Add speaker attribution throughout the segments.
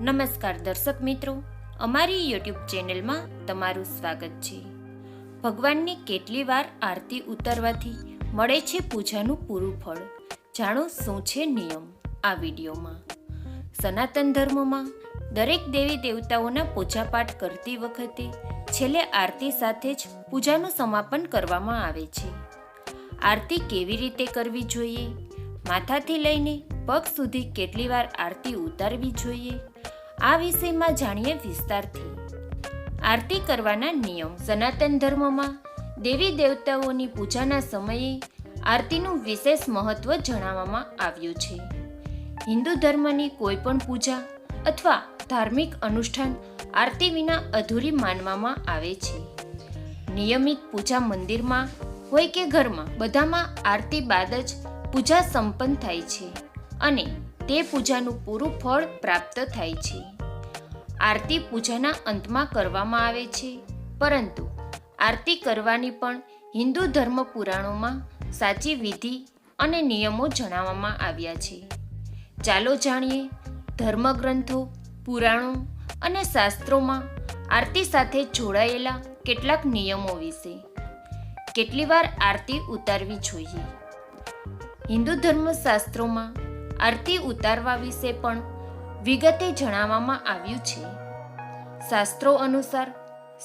Speaker 1: નમસ્કાર દર્શક મિત્રો, અમારી યુટ્યુબ ચેનલમાં તમારું સ્વાગત છે. ભગવાનની કેટલી વાર આરતી ઉતારવાથી મળે છે પૂજાનું પૂરું ફળ? જાણો શું છે નિયમ આ વિડીયોમાં? સનાતન ધર્મમાં દરેક દેવી દેવતાઓના પૂજાપાઠ કરતી વખતે છેલ્લે આરતી સાથે જ પૂજાનું સમાપન કરવામાં આવે છે. આરતી કેવી રીતે કરવી જોઈએ? માથાથી લઈને પગ સુધી કેટલી વાર આરતી ઉતારવી જોઈએ? આ વિષયમાં જાણીએ વિસ્તારથી. આરતી કરવાના નિયમ. સનાતન ધર્મમાં દેવી દેવતાઓની પૂજાના સમયે આરતીનું વિશેષ મહત્વ જણાવવામાં આવ્યું છે. હિન્દુ ધર્મની કોઈ પણ પૂજા અથવા ધાર્મિક અનુષ્ઠાન આરતી વિના અધૂરી માનવામાં આવે છે. નિયમિત પૂજા મંદિરમાં હોય કે ઘરમાં, બધામાં આરતી બાદ જ પૂજા સંપન્ન થાય છે અને તે પૂજાનું પૂરું ફળ પ્રાપ્ત થાય છે. આરતી પૂજાના અંતમાં કરવામાં આવે છે. પરંતુ આરતી કરવાની પણ હિન્દુ ધર્મ પુરાણોમાં સાચી વિધિ અને નિયમો જણાવવામાં આવ્યા છે. ચાલો જાણીએ ધર્મગ્રંથો, પુરાણો અને શાસ્ત્રોમાં આરતી સાથે જોડાયેલા કેટલાક નિયમો વિશે. કેટલી વાર આરતી ઉતારવી જોઈએ. હિન્દુ ધર્મશાસ્ત્રોમાં આરતી ઉતારવા વિશે પણ વિગતે જણાવવામાં આવ્યું છે. શાસ્ત્રો અનુસાર,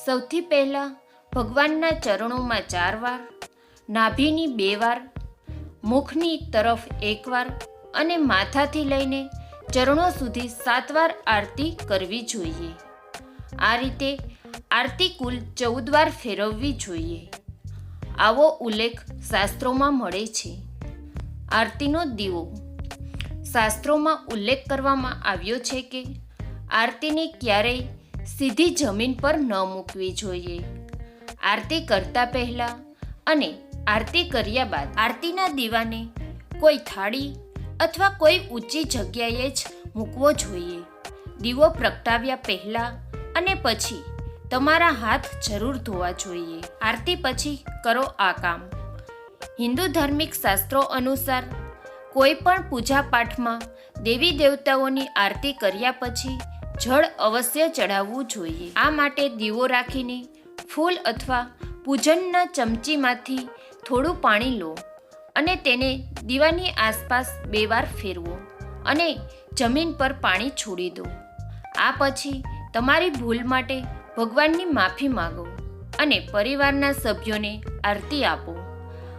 Speaker 1: સૌથી પહેલાં ભગવાનના ચરણોમાં ચાર વાર, નાભીની બે વાર, મુખની તરફ એક વાર અને માથાથી લઈને ચરણો સુધી સાત વાર આરતી કરવી જોઈએ. આ રીતે આરતી કુલ ચૌદ વાર ફેરવવી જોઈએ. આવો ઉલ્લેખ શાસ્ત્રોમાં મળે છે. આરતીનો દીવો. શાસ્ત્રોમાં ઉલ્લેખ કરવામાં આવ્યો છે કે આરતીને ક્યારેય સીધી જમીન પર ન મૂકવી જોઈએ. આરતી કરતા પહેલા અને આરતી કર્યા બાદ આરતીના દીવાને કોઈ થાળી અથવા કોઈ ઊંચી જગ્યાએ જ મૂકવો જોઈએ. દીવો પ્રગટાવ્યા પહેલા અને પછી તમારા હાથ જરૂર ધોવા જોઈએ. આરતી પછી કરો આ કામ. હિન્દુ ધાર્મિક શાસ્ત્રો અનુસાર કોઈ પણ પૂજા પાઠમાં દેવી દેવતાઓની આરતી કર્યા પછી જળ અવશ્ય ચડાવવું જોઈએ. આ માટે દીવો રાખીને ફૂલ અથવા પૂજનના ચમચીમાંથી થોડું પાણી લો અને તેને દીવાની આસપાસ બે વાર ફેરવો અને જમીન પર પાણી છોડી દો. આ પછી તમારી ભૂલ માટે ભગવાનની માફી માંગો અને પરિવારના સભ્યોને આરતી આપો.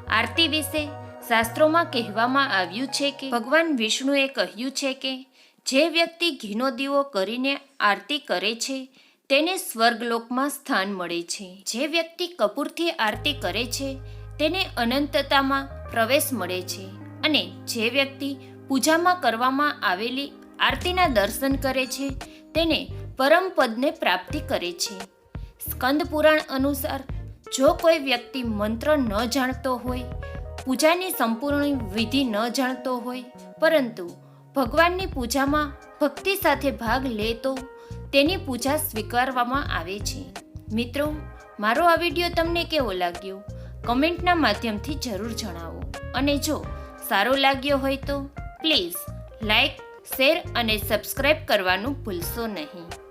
Speaker 1: આરતી વિશે શાસ્ત્રોમાં કહેવામાં આવ્યું છે કે ભગવાન વિષ્ણુએ કહ્યું છે કે જે વ્યક્તિ ઘીનો દીવો કરીને આરતી કરે છે, તેને સ્વર્ગલોકમાં સ્થાન મળે છે. જે વ્યક્તિ કપૂરથી આરતી કરે છે, તેને અનંતતામાં પ્રવેશ મળે છે અને જે વ્યક્તિ પૂજામાં કરવામાં આવેલી આરતીના દર્શન કરે છે, તેને પરમ પદને પ્રાપ્તિ કરે છે. સ્કંદ પુરાણ અનુસાર, જો કોઈ વ્યક્તિ મંત્ર ન જાણતો હોય પૂજાની સંપૂર્ણ વિધિ ન જાણતો હોય, પરંતુ ભગવાનની પૂજામાં ભક્તિ સાથે ભાગ લે તો તેની પૂજા સ્વીકારવામાં આવે છે. મિત્રો, મારો આ વીડિયો તમને કેવો લાગ્યો? કમેન્ટના માધ્યમથી જરૂર જણાવો. અને જો સારો લાગ્યો હોય તો પ્લીઝ લાઈક, શેર અને સબસ્ક્રાઈબ કરવાનું ભૂલશો નહીં.